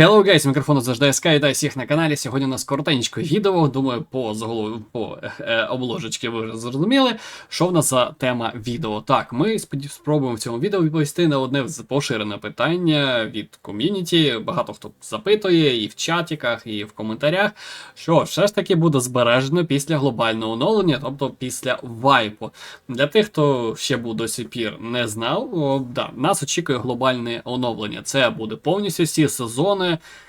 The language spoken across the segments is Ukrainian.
Hello guys, мікрофон завжди Sky, вітаю всіх на каналі. Сьогодні у нас коротеньке відео. Думаю, по заголовку по е, обложечки ви вже зрозуміли, що в нас за тема відео. Так, ми спробуємо в цьому відео відповісти на одне поширене питання від ком'юніті. Багато хто запитує і в чатіках, і в коментарях, що все ж таки буде збережено після глобального оновлення, тобто після вайпу. Для тих, хто ще був до сих пір не знав, о, да, нас очікує глобальне оновлення. Це буде повністю всі сезони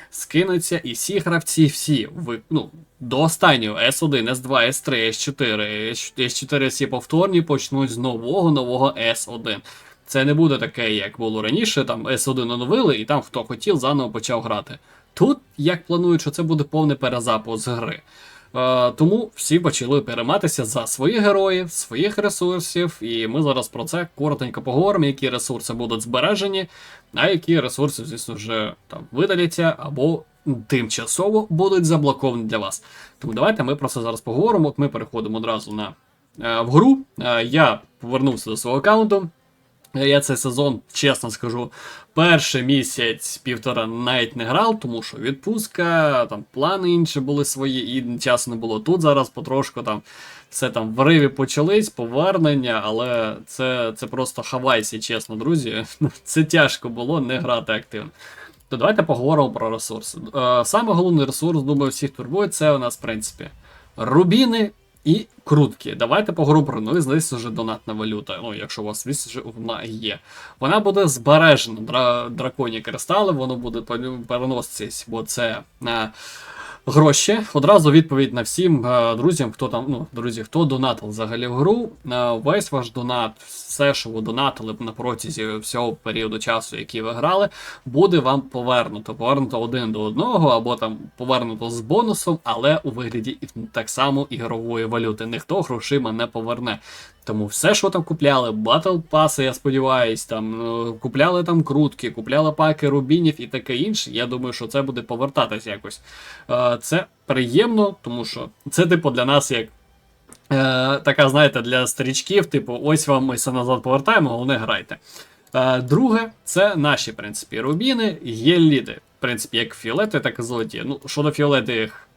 скинуться, і всі гравці, всі ви, ну, до останнього S1, S2, S3, S4, S4 всі повторні почнуть з нового нового S1. Це не буде таке, як було раніше. Там S1 оновили, і там хто хотів, заново почав грати. Тут, як планують, що це буде повний перезапуск гри. Е, тому всі почали перейматися за своїх героїв, своїх ресурсів, і ми зараз про це коротенько поговоримо, які ресурси будуть збережені, а які ресурси, звісно, вже там видаляться або тимчасово будуть заблоковані для вас. Тому давайте ми про це зараз поговоримо. От ми переходимо одразу на е, в гру. Е, я повернувся до свого аккаунту. Е, Я цей сезон, чесно скажу, перший місяць півтора навіть не грав, тому що відпустка, там плани інші були свої, і часу не було. Тут зараз потрошку там все там в риві почались, повернення, але це, це просто хавайсі, чесно, друзі. Це тяжко було не грати активно. То давайте поговоримо про ресурси. Е, Саме головний ресурс, думаю, всіх турбує, це у нас, в принципі, рубіни і крутки. Давайте поговоримо про ну і звісно вже донатна валюта. Ну, якщо у вас звісно ж вона є. Вона буде збережена. Дра- драконі кристали, воно буде переноситись, бо це. Гроші. Одразу відповідь на всім е, друзям, хто там, ну, друзі, хто донатив взагалі в гру. Е, весь ваш донат, все, що ви донатили на протязі всього періоду часу, який ви грали, буде вам повернуто. Повернуто один до одного, або там повернуто з бонусом, але у вигляді так само ігрової валюти. Ніхто грошима не поверне. Тому все, що там купляли, батл паси, я сподіваюсь, там е, купляли там крутки, купляли паки рубінів і таке інше. Я думаю, що це буде повертатись якось. Е, Це приємно, тому що це, типу, для нас як. Е, така, знаєте, для старічків, типу, ось вам ми все назад повертаємо, головне грайте. Е, друге, це наші, в принципі, рубіни, є ліди. В принципі, як фіолети, так і золоті. Ну, щодо фіолетових, м,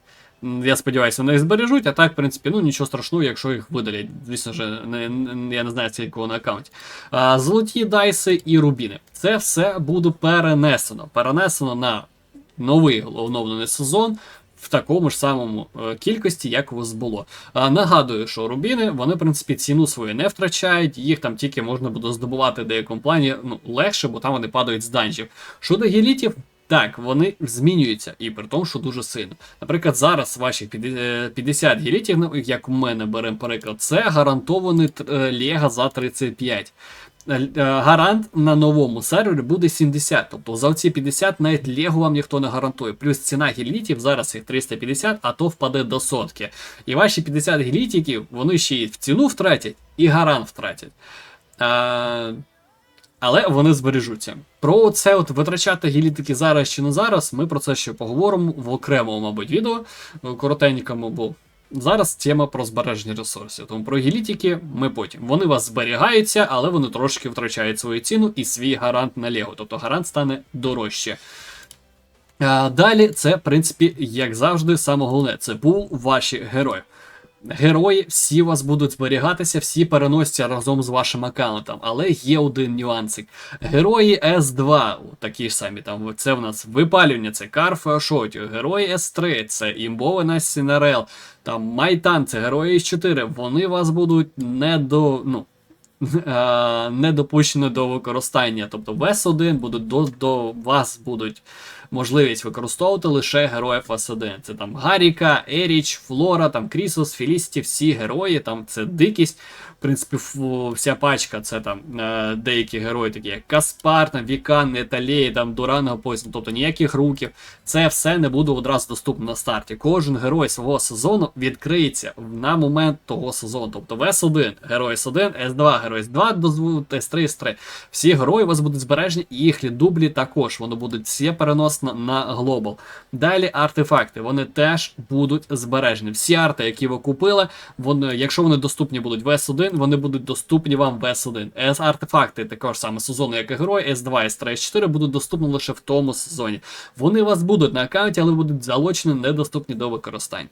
я сподіваюся, їх збережуть, а так, в принципі, ну нічого страшного, якщо їх видалять. Звісно ж, не, не- я не знаю, скільки на аккаунті. А, золоті дайси і рубіни. Це все буде перенесено. Перенесено на новий оновлений сезон. В такому ж самому е, кількості, як у вас було. А, нагадую, що рубіни, вони, в принципі, ціну свою не втрачають, їх там тільки можна буде здобувати в деякому плані ну, легше, бо там вони падають з данжів. Щодо гелітів, так, вони змінюються, і при тому, що дуже сильно. Наприклад, зараз ваші 50 гелітів, ну, як у мене беремо приклад, це гарантований е, Лего за 35. Е, е, Гарант на новому сервері буде 70. Тобто за ці 50 навіть Лего вам ніхто не гарантує. Плюс ціна гелітів зараз їх 350, а то впаде до сотки. І ваші 50 гелітиків, вони ще й в ціну втратять, і гарант втратять. Але вони збережуться. Про це от витрачати гелітики зараз чи не зараз, ми про це ще поговоримо в окремому, мабуть, відео е, коротенькому, бо зараз тема про збереження ресурсів. Тому про гелітики ми потім. Вони вас зберігаються, але вони трошки втрачають свою ціну і свій гарант на Лего. Тобто гарант стане дорожче. А, далі, це, в принципі, як завжди, саме головне, це пул ваших героїв. Герої всі вас будуть зберігатися, всі переносяться разом з вашим аккаунтом. Але є один нюансик. Герої S2, такі ж самі там, це в нас випалювання, це Карфа Шоті, Герої S3, це імбове на Сінерел, там Майтан, це герої S4. Вони вас будуть не до. ну, не допущено до використання. Тобто в S1 будуть до, до вас будуть можливість використовувати лише героїв S1. Це там Гаріка, Еріч, Флора, там Крісос, Філісті, всі герої, там це дикість. В принципі, вся пачка це там е, деякі герої, такі як Каспар, там, Вікан, Неталєї, там Дуранго Поїзд, тобто ніяких руків. Це все не буде одразу доступно на старті. Кожен герой свого сезону відкриється на момент того сезону. Тобто в S1 герой S1, S2 герой герой С2 дозволить, С3, С3. Всі герої у вас будуть збережені, і їхні дублі також. Воно будуть все переносно на глобал. Далі артефакти, вони теж будуть збережені. Всі арти, які ви купили, вони, якщо вони доступні будуть в S1, вони будуть доступні вам в S1. С артефакти також саме сезону, як і герой, S2, S3, S4 будуть доступні лише в тому сезоні. Вони у вас будуть на аккаунті, але будуть залучені, недоступні до використання.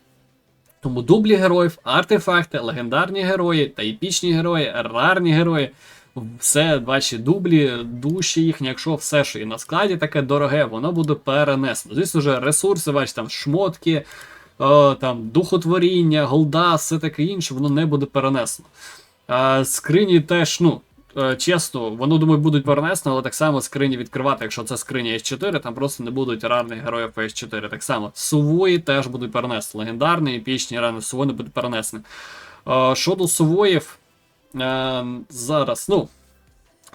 Тому дублі героїв, артефакти, легендарні герої та епічні герої, рарні герої. Все ваші дублі, душі їхні, якщо все, що є на складі, таке дороге, воно буде перенесено. Звісно ж, ресурси, ваші там шмотки, о, там, духотворіння, голда, все таке інше, воно не буде перенесено. А, скрині теж, ну, е, чесно, воно думаю, будуть перенесено, але так само скрині відкривати, якщо це скриня S4, там просто не будуть рарних героїв по S4. Так само сувої теж будуть перенесені. Легендарні, епічні рани сувої не будуть перенесені. Е, Щодо сувоїв, е, зараз, ну.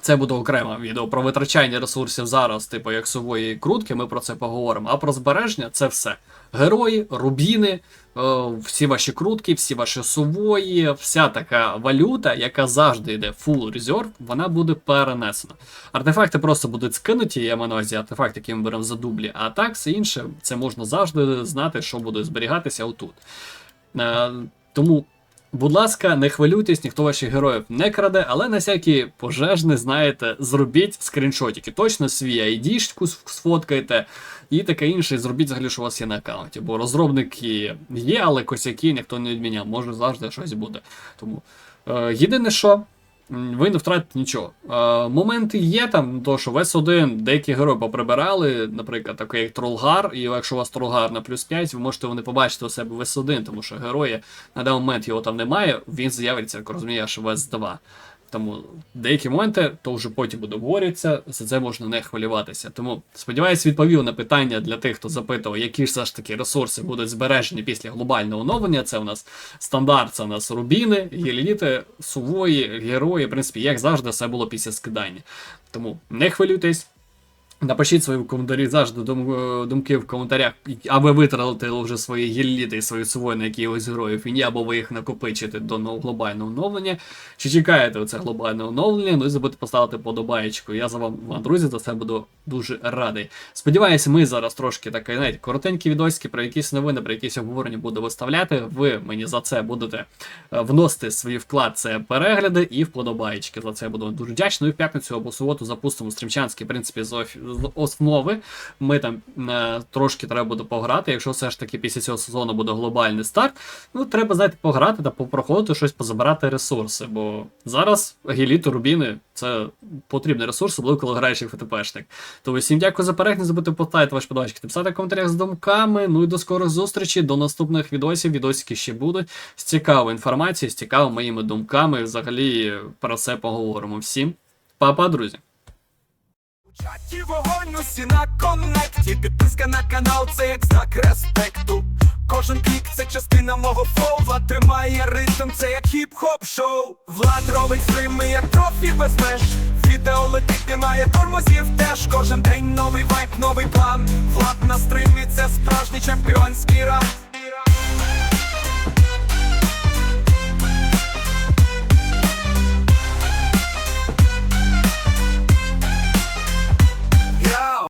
Це буде окреме відео про витрачання ресурсів зараз, типу як сувої крутки, ми про це поговоримо. А про збереження це все. Герої, рубіни, е, всі ваші крутки, всі ваші сувої, вся така валюта, яка завжди йде full reserve, вона буде перенесена. Артефакти просто будуть скинуті, я маю на увазі артефакти, які ми беремо за дублі, а так все інше, це можна завжди знати, що буде зберігатися отут. Е, тому Будь ласка, не хвилюйтесь, ніхто ваших героїв не краде, але на всякі пожежні, знаєте, зробіть скріншотики. Точно свій ID-шку сфоткайте і таке інше, зробіть взагалі, що у вас є на аккаунті. Бо розробники є, але косяки ніхто не відміняв, може завжди щось буде. Тому е, єдине, що. Ви не втратите нічого. Е, моменти є там, то що в С1 деякі герої поприбирали, наприклад, такий як Тролгар, і якщо у вас Тролгар на плюс 5, ви можете вони побачити у себе в С1, тому що герої на даний момент його там немає, він з'явиться, як розумієш, в S2. Тому деякі моменти то вже потім буде обговорюватися, за це можна не хвилюватися. Тому сподіваюсь, відповів на питання для тих, хто запитував, які ж все ж таки ресурси будуть збережені після глобального оновлення. Це у нас стандарт, це у нас рубіни, геліти, сувої, герої. В принципі, як завжди, все було після скидання. Тому не хвилюйтесь. Напишіть свої коментарі завжди е, думки в коментарях, а ви витратили вже свої гілліти і свої сувої на якихось героїв, і або ви їх накопичите до нового глобального оновлення. Чи чекаєте оце глобальне оновлення? Ну і забудьте поставити подобаєчку. Я за вам, друзі, за це буду дуже радий. Сподіваюся, ми зараз трошки такі, знаєте, коротенькі відосики про якісь новини, про якісь обговорення буду виставляти. Ви мені за це будете е, вносити свій вклад, це перегляди і вподобаєчки. За це буду дуже вдячний. Ну і в п'ятницю або суботу запустимо стрімчанський, в принципі, з основи. Ми там е, трошки треба буде пограти. Якщо все ж таки після цього сезону буде глобальний старт, ну треба, знаєте, пограти та попроходити щось, позабирати ресурси. Бо зараз геліти, рубіни це потрібний ресурс, особливо коли граєш як ФТПшник. Тому всім дякую за перегляд, не забудьте поставити ваші подачки, написати в коментарях з думками. Ну і до скорих зустрічей, до наступних відосів. Відосики ще будуть з цікавою інформацією, з цікавими моїми думками. Взагалі про це поговоримо. Всім па-па, друзі! Чаті вогонь усі на коннекті. Підписка на канал це як знак респекту. Кожен клік це частина мого флоу Влад тримає ритм, це як хіп-хоп шоу. Влад робить стрими, як трофі без меж. Відео летить, немає тормозів теж Кожен день новий вайп, новий план. Влад на стримі, це справжній чемпіонський ран